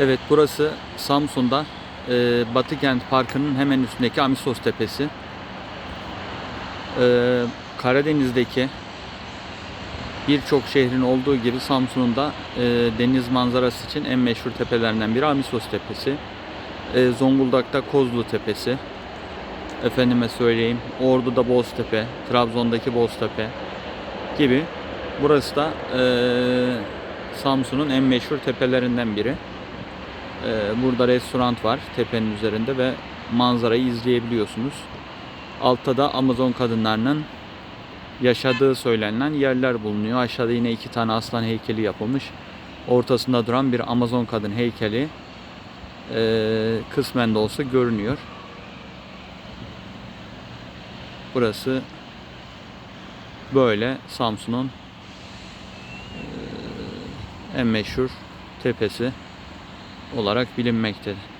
Evet burası Samsun'da e, Batı Kent Parkı'nın hemen üstündeki Amisos Tepesi. E, Karadeniz'deki birçok şehrin olduğu gibi Samsun'un da e, deniz manzarası için en meşhur tepelerinden biri Amisos Tepesi. E, Zonguldak'ta Kozlu Tepesi. Efendime söyleyeyim Ordu'da Boztepe, Trabzon'daki Boztepe gibi. Burası da e, Samsun'un en meşhur tepelerinden biri. Ee, Burada restoran var tepenin üzerinde ve manzarayı izleyebiliyorsunuz. Altta da Amazon kadınlarının yaşadığı söylenen yerler bulunuyor. Aşağıda yine iki tane aslan heykeli yapılmış. Ortasında duran bir Amazon kadın heykeli ee, kısmen de olsa görünüyor. Burası böyle Samsun'un ee, en meşhur tepesi olarak bilinmektedir.